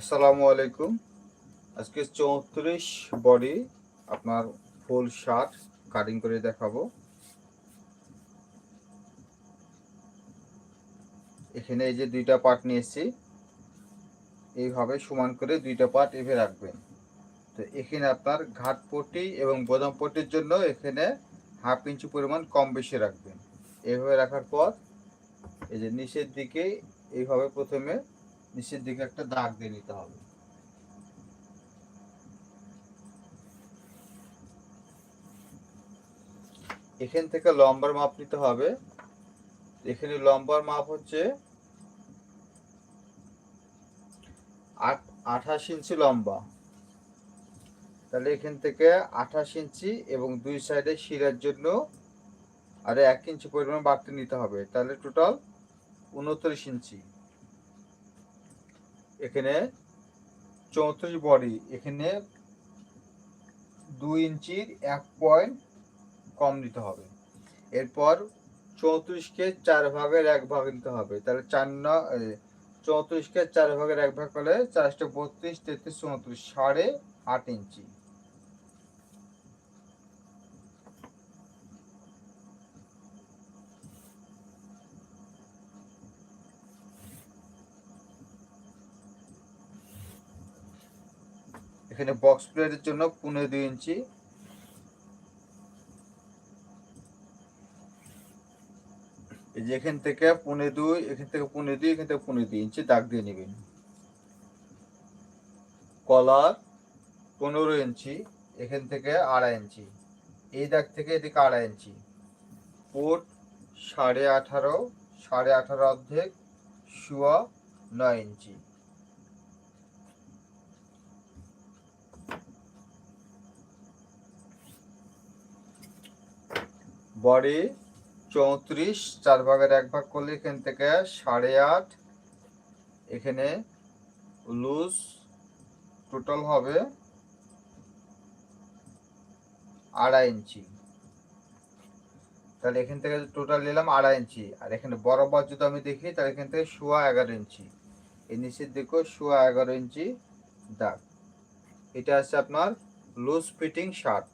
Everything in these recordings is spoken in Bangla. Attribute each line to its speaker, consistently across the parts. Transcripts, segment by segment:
Speaker 1: আসসালামু আলাইকুম। আজকে চৌত্রিশ বডি আপনার ফুল শার্ট কাটিং করে দেখাবো। এখানে এই যে দুইটা পার্ট নিয়েছি, এইভাবে সমান করে দুইটা পার্ট এভাবে রাখবেন। তো এখানে আপনার ঘাট পট্টি এবং বোদাম পট্টির জন্য এখানে হাফ ইঞ্চি পরিমাণ কম বেশি রাখবেন। এইভাবে রাখার পর এই যে নিচের দিকে এইভাবে প্রথমে নিচের দিকে একটা দাগ দিয়ে নিতে হবে। এখান থেকে লম্বার মাপ নিতে হবে। এখানে লম্বার মাপ হচ্ছে আট, আঠাশ ইঞ্চি লম্বা। তাহলে এখান থেকে আঠাশ ইঞ্চি এবং দুই সাইডে শিরার জন্য আরে এক ইঞ্চি পরিমাণ বাড়তে নিতে হবে। তাহলে টোটাল উনত্রিশ ইঞ্চি। এখানে চৌত্রিশ বডি, এখানে দুই ইঞ্চির এক পয়েন্ট কম দিতে হবে। এরপর চৌত্রিশকে চার ভাগের এক ভাগ নিতে হবে। তাহলে চার ন চৌত্রিশকে চার ভাগের এক ভাগ করলে চারশো বত্রিশ তেত্রিশ চৌত্রিশ, সাড়ে আট ইঞ্চি। এখানে বক্স প্লেটের জন্য পনেরো দুই ইঞ্চি। এই যে এখান থেকে পনেরো দুই, এখান থেকে পনেরো দুই, এখান থেকে পনেরো দুই ইঞ্চি দাগ দিয়ে নেবেন। কলার পনেরো ইঞ্চি, এখান থেকে আড়াই ইঞ্চি। এই দাগ থেকে এদিকে আড়াই ইঞ্চি। পোট সাড়ে আঠারো সাড়ে আঠারো অর্ধেক, শুয়া নয় ইঞ্চি। বডি চৌত্রিশ, চার ভাগের এক ভাগ করলে এখান থেকে সাড়ে আট। এখানে লুজ টোটাল হবে আড়াই ইঞ্চি। তাহলে এখান থেকে টোটাল নিলাম আড়াই ইঞ্চি, আর এখানে বরাবর যদি আমি দেখি, তাহলে এখান থেকে সোয়া এগারো ইঞ্চি। এই নিচের দিকেও সোয়া এগারো ইঞ্চি দাগ। এটা আছে আপনার লুজ ফিটিং শার্ট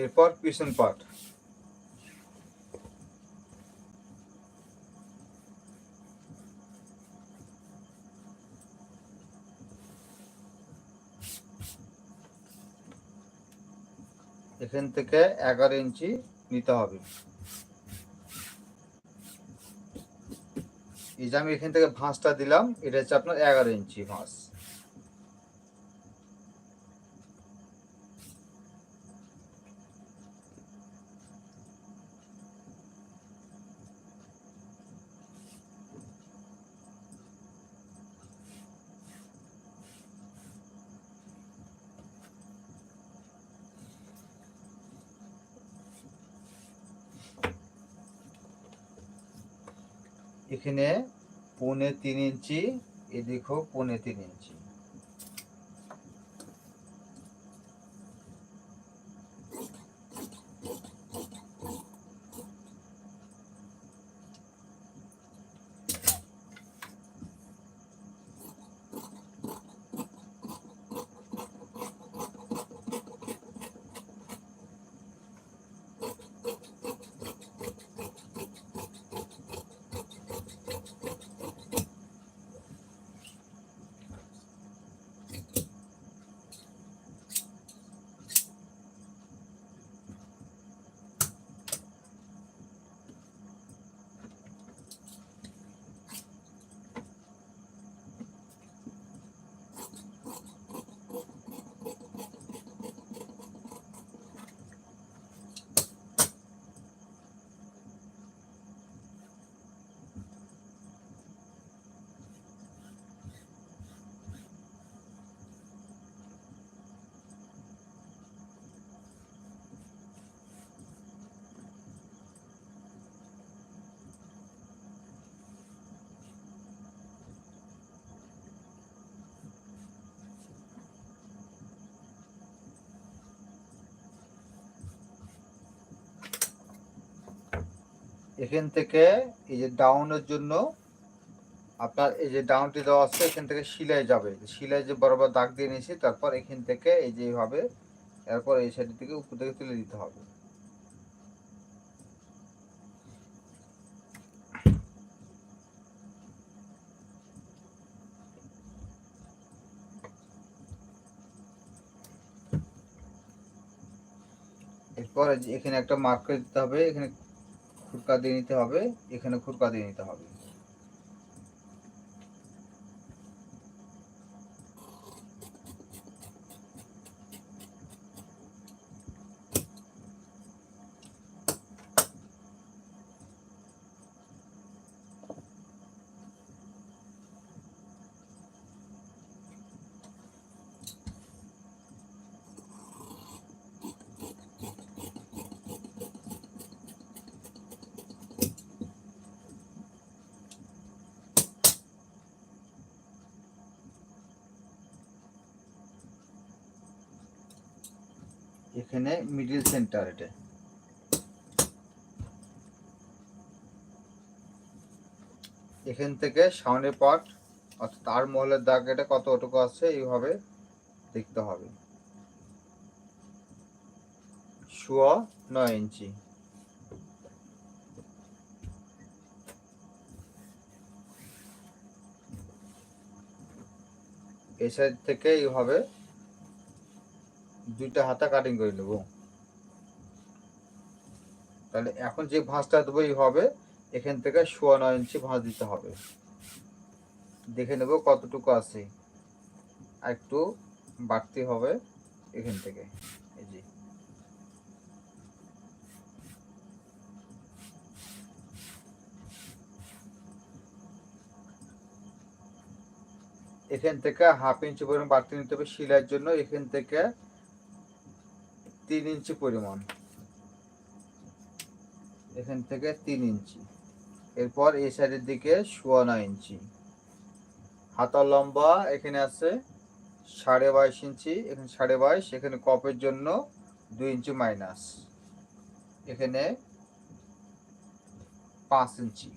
Speaker 1: এরপর পিছন পার্ট এখান থেকে এগারো ইঞ্চি নিতে হবে। এই যে আমি এখান থেকে ভাঁজটা দিলাম, এটা হচ্ছে আপনার এগারো ইঞ্চি ভাঁজ। এখানে পৌনে তিন ইঞ্চি এদিকেও পৌনে তিন ইঞ্চি। এখান থেকে এই যে ডাউনের জন্য আপনার এই যে ডাউনটি দেওয়া আছে, এখান থেকে শিলায় যাবে। শিলায় যে বরাবর দাগ দিয়ে নিয়েছি, তারপর এখান থেকে এই যে এইভাবে এরপর এই সাইড থেকে উপর থেকে তুলে দিতে হবে। এরপর এখানে একটা মার্ক করে দিতে হবে, এখানে খুরকা দিয়ে নিতে হবে এখানে খুরকা দিয়ে নিতে হবে। এখানে মিডিল সেন্টার এটা। এখান থেকে সামনের পার্ট অর্থাৎ তার মহলের দাগ এটা কতটুকু আছে, এইভাবে দেখতে হবে। সোয়া নয় ইঞ্চি। এই সাইড থেকে এইভাবে দুইটা হাতা কাটিং করে নেব। তাহলে এখন যে ভাঁজটা দেবো হবে, এখান থেকে সোয়া নয় ইঞ্চি ভাঁজ দিতে হবে। দেখে নেব কতটুকু আছে। আর একটু বাড়তি হবে এখান থেকে, এই যে। এখান থেকে হাফ ইঞ্চি পরিমাণ বাড়তি নিতে হবে শিলার জন্য এখান থেকে তিন ইঞ্চি পরিমাণ। এখান থেকে তিন ইঞ্চি। এরপর এই সাইডের দিকে সোয়া ইঞ্চি। হাতার লম্বা এখানে আছে সাড়ে বাইশ ইঞ্চি, এখানে সাড়ে বাইশ, এখানে কপের জন্য দুই ইঞ্চি মাইনাস। এখানে পাঁচ ইঞ্চি।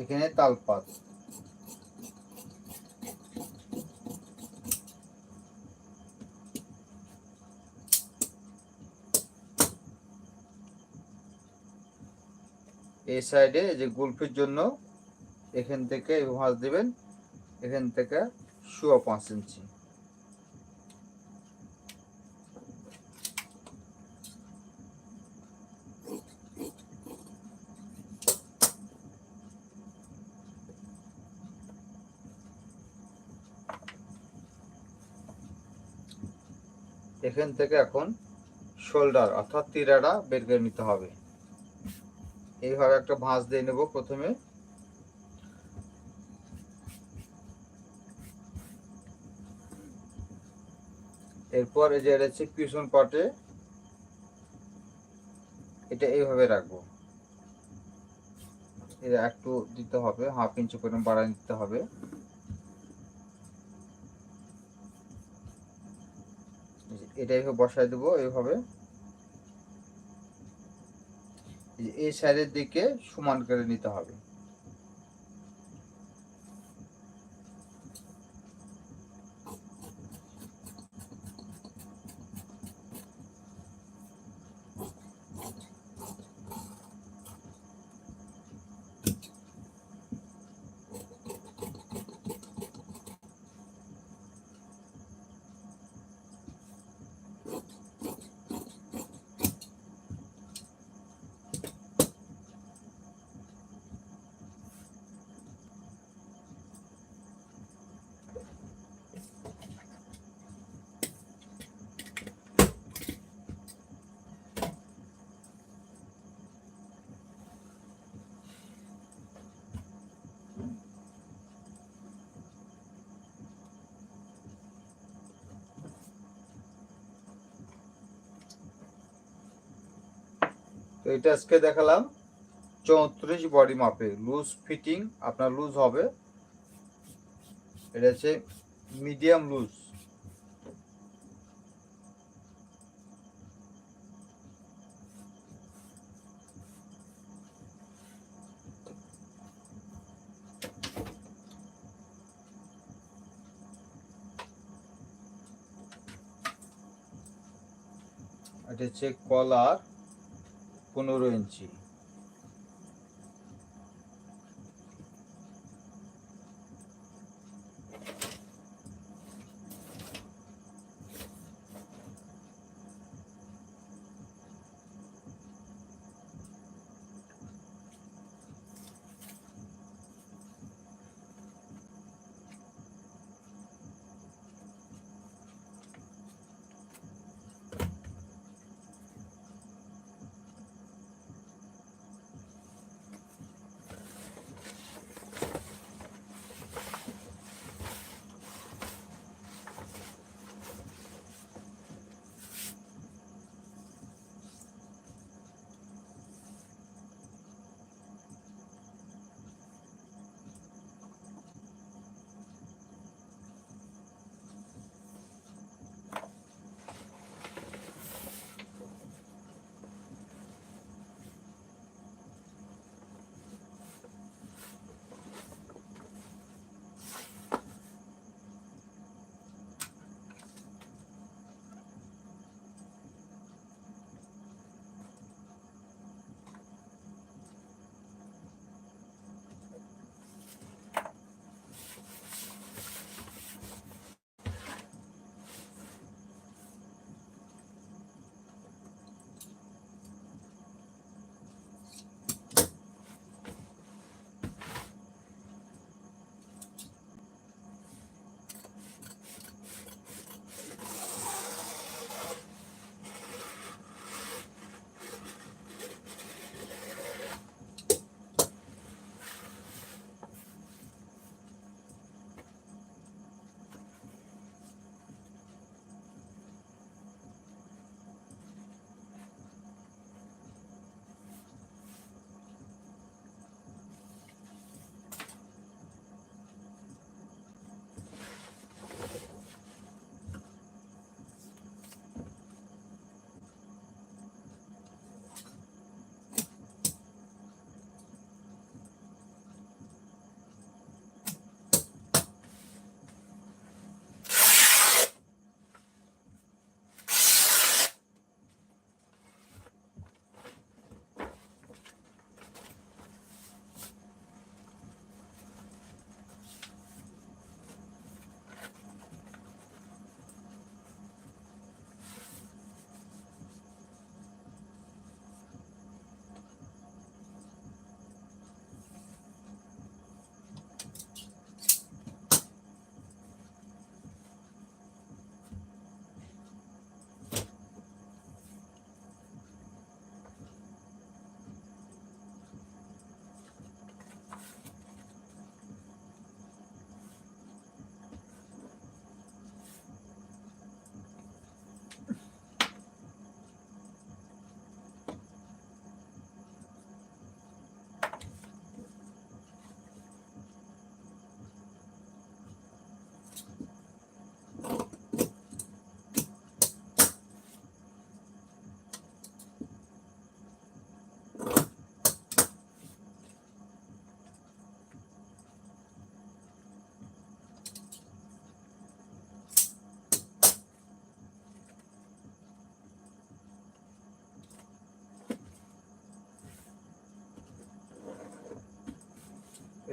Speaker 1: এখানে তালপাত। এই সাইডে যে গুলফির জন্য এখান থেকে ভাঁজ দেবেন, এখান থেকে শুয়া পাঁচ ইঞ্চি। এখান থেকে এখন শোল্ডার অর্থাৎ তীরাটা বের করে নিতে হবে। এইভাবে একটা ভাঁজ দিয়ে নেব প্রথমে। এরপর এই যে হচ্ছে পিছন পাটে, এটা এইভাবে রাখব। এটা একটু দিতে হবে, হাফ ইঞ্চি পরিমাণ বাড়ায় দিতে হবে। এটা এইভাবে বসায় দেবো এইভাবে। এই সাইডের দিকে সমান করে নিতে হবে। তো এটা আজকে দেখালাম। চৌত্রিশ বডি মাপে লুজ ফিটিং আপনার লুজ হবে। এটা হচ্ছে মিডিয়াম লুজ এটা হচ্ছে কলার পনেরো ইঞ্চি।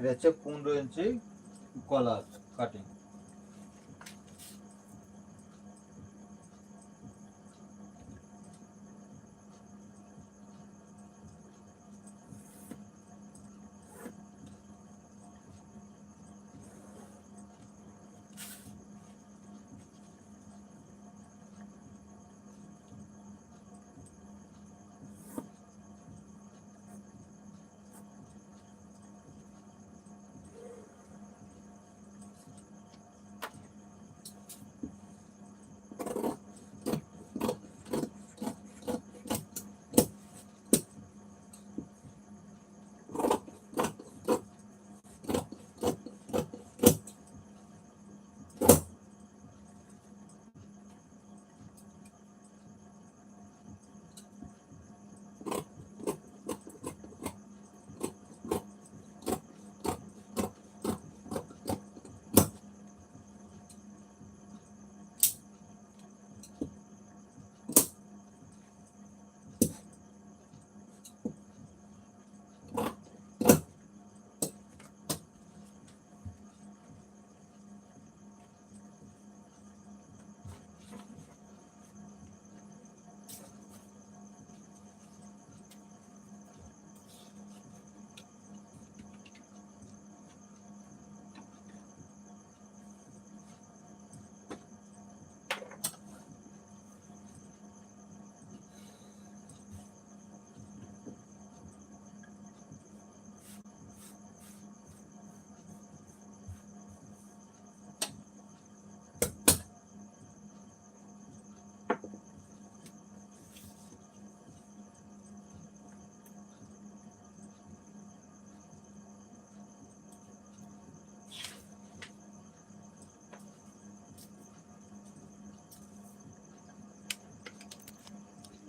Speaker 1: এটা হচ্ছে পনেরো ইঞ্চি কলার কাটিং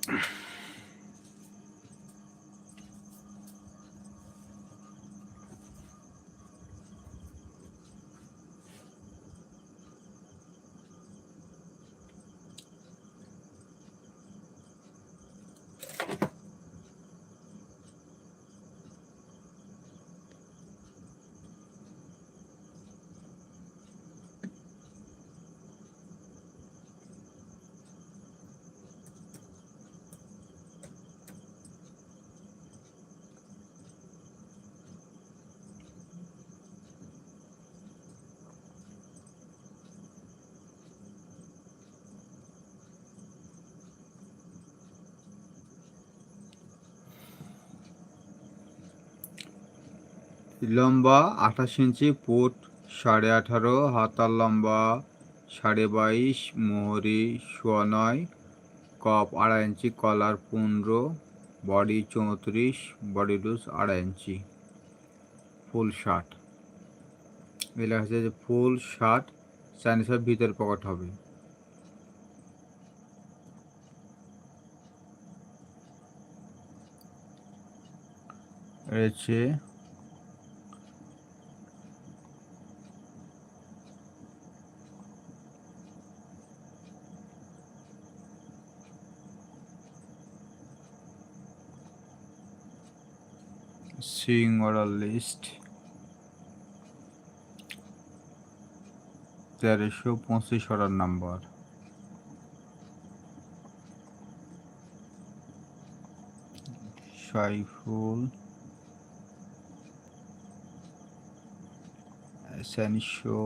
Speaker 1: Mm-hmm. লম্বা আঠাশ ইঞ্চি, ফুট সাড়ে আঠারো, হাতার লম্বা সাড়ে বাইশ, মোহরি সোয়া নয় কপ আড়াই ইঞ্চি, কলার পনেরো, বডি চৌত্রিশ, বডি লুজ আড়াই ইঞ্চি। Full shirt. লেখা আছে যে ফুল শার্ট চাইনিজের ভিতর পকেট হবে। রয়েছে সিং অর্ডার লিস্ট তেরোশো পঁচিশ অর্ডার নাম্বার সাইফুল এসেনশো